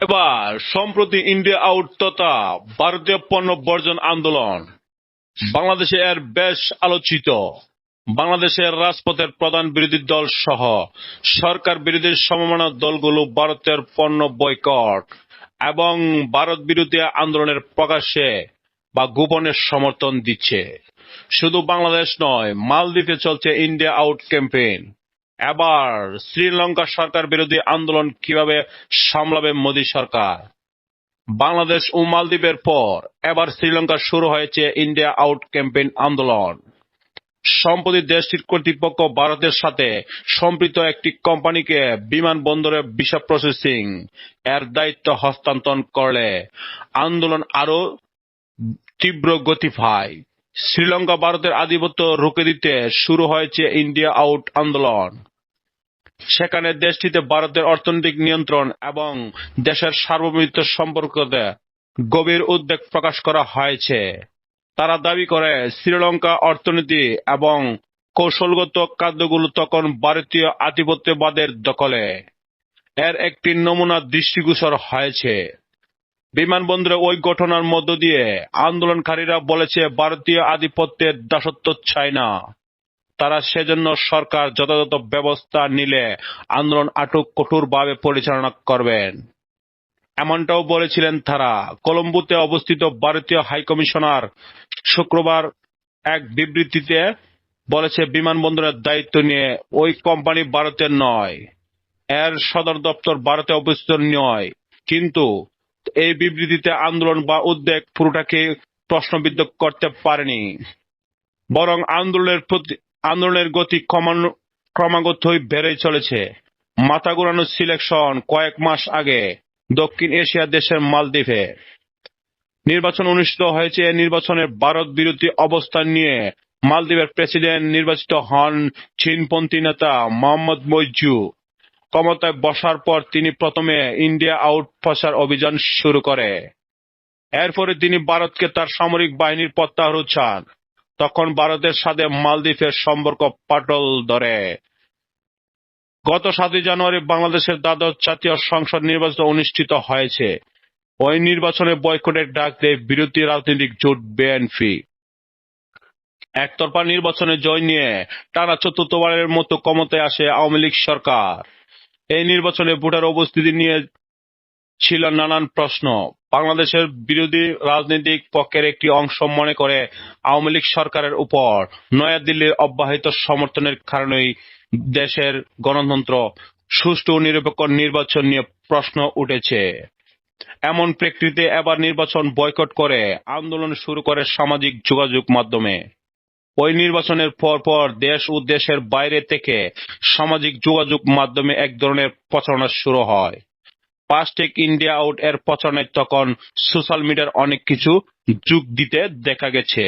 এবার সম্প্রতি India out তথা ভারতীয় পণ্য বর্জন আন্দোলন। বাংলাদেশে এর বেশ আলোচিত। বাংলাদেশের রাজপথের প্রধান বিরোধী দল সহ সরকার বিরোধী সমমানা দলগুলো ভারতের পণ্য বয়কট এবং ভারত বিরোধী আন্দোলনের প্রকাশ্যে বা গোপনে সমর্থন দিচ্ছে। শুধু বাংলাদেশ নয়, মালদ্বীপে চলছে ইন্ডিয়া আউট ক্যাম্পেইন। এবার শ্রীলঙ্কা সরকার বিরোধী আন্দোলন কীভাবে সামলাবে মোদী সরকার? বাংলাদেশ ও মালদ্বীপের পর এবার শ্রীলঙ্কা শুরু হয়েছে ইন্ডিয়া আউট ক্যাম্পেইন আন্দোলন। সম্প্রতি দেশটির কর্তৃপক্ষ ভারতের সাথে সম্পৃক্ত একটি কোম্পানিকে বিমানবন্দরে ভিসা প্রসেসিং এর দায়িত্ব হস্তান্তর করলে আন্দোলন আরও তীব্র গতি পায়। শ্রীলঙ্কা ভারতের আধিপত্য রুখে দিতে শুরু হয়েছে ইন্ডিয়া আউট আন্দোলন। সেখানে দেশটিতে ভারতের অর্থনৈতিক নিয়ন্ত্রণ এবং দেশের সার্বভৌমত্ব সম্পর্কে গভীর উদ্বেগ প্রকাশ করা হয়েছে। তারা দাবি করে, শ্রীলঙ্কা অর্থনীতি এবং কৌশলগত খাদ্যগুলো তখন ভারতীয় আধিপত্যবাদের দখলে। এর একটি নমুনা দৃষ্টিগোচর হয়েছে। বিমানবন্দরে ওই ঘটনার মধ্য দিয়ে আন্দোলনকারীরা বলেছে, ভারতীয় আধিপত্যের দাসত্ব চায় না তারা সেজন্য সরকার যথাযথ ব্যবস্থা নিলে আন্দোলন আটক কঠোরভাবে পরিচালনা করবেন। এমনটাও বলেছিলেন তারা। কলম্বোতে অবস্থিত ভারতীয় হাইকমিশনার শুক্রবার এক বিবৃতিতে বলেছে, বিমানবন্দরের দায়িত্ব নিয়ে ওই কোম্পানি ভারতের নয়, এর সদর দপ্তর ভারতে অবস্থিত নয়। কিন্তু এই বিবৃতিতে আন্দোলন বা উদ্বেগ পুরোটাকে প্রশ্নবিদ্ধ করতে পারেনি। বরং আন্দোলনের প্রতি আন্দোলনের গতি ক্রমাগতই বেড়ে চলেছে। মাথা ঘোরানো সিলেকশন কয়েক মাস আগে দক্ষিণ এশিয়া দেশের মালদ্বীপে। নির্বাচন অনুষ্ঠিত হয়েছে নির্বাচনের ভারত বিরোধী অবস্থান নিয়ে। মালদ্বীপের প্রেসিডেন্ট নির্বাচিত হন চীনপন্থী নেতা মোহাম্মদ মৈজু ক্ষমতায় বসার পর তিনি প্রথমে ইন্ডিয়া আউট প্রচার অভিযান শুরু করে। এরপরে তিনি ভারতকে তার সামরিক বাহিনীর প্রত্যাহার চান তখন ভারতের সাথে মালদ্বীপের সম্পর্ক পাটল ধরে। গত সাতই জানুয়ারি বাংলাদেশের দ্বাদশ জাতীয় সংসদ নির্বাচন অনুষ্ঠিত হয়েছে। ওই নির্বাচনে বয়কটের ডাক দেয় বিরোধী রাজনৈতিক জোট বিএনপি। একতরফা নির্বাচনে জয় নিয়ে টানা চতুর্থবারের মতো ক্ষমতায় আসে আওয়ামী লীগ সরকার। এই নির্বাচনে ভোটার উপস্থিতি নিয়ে ছিল নানান প্রশ্ন। বাংলাদেশের বিরোধী রাজনৈতিক পক্ষের একটি অংশ মনে করে আওয়ামী লীগ সরকারের উপর। নয়াদিল্লির অব্যাহত সমর্থনের কারণেই দেশের গণতন্ত্র, সুষ্ঠু ও নিরপেক্ষ নির্বাচন নিয়ে প্রশ্ন উঠেছে। এমন প্রেক্ষিতে এবার নির্বাচন বয়কট করে আন্দোলন শুরু করে সামাজিক যোগাযোগ মাধ্যমে। ওই নির্বাচনের পর পর দেশ ও দেশের বাইরে থেকে সামাজিক যোগাযোগ মাধ্যমে এক ধরনের প্রচারণা শুরু হয়। পাস্টেক ইন্ডিয়া আউট এর প্রচারণায় তখন সোশ্যাল মিডিয়ার অনেক কিছু যোগ দিতে দেখা গেছে।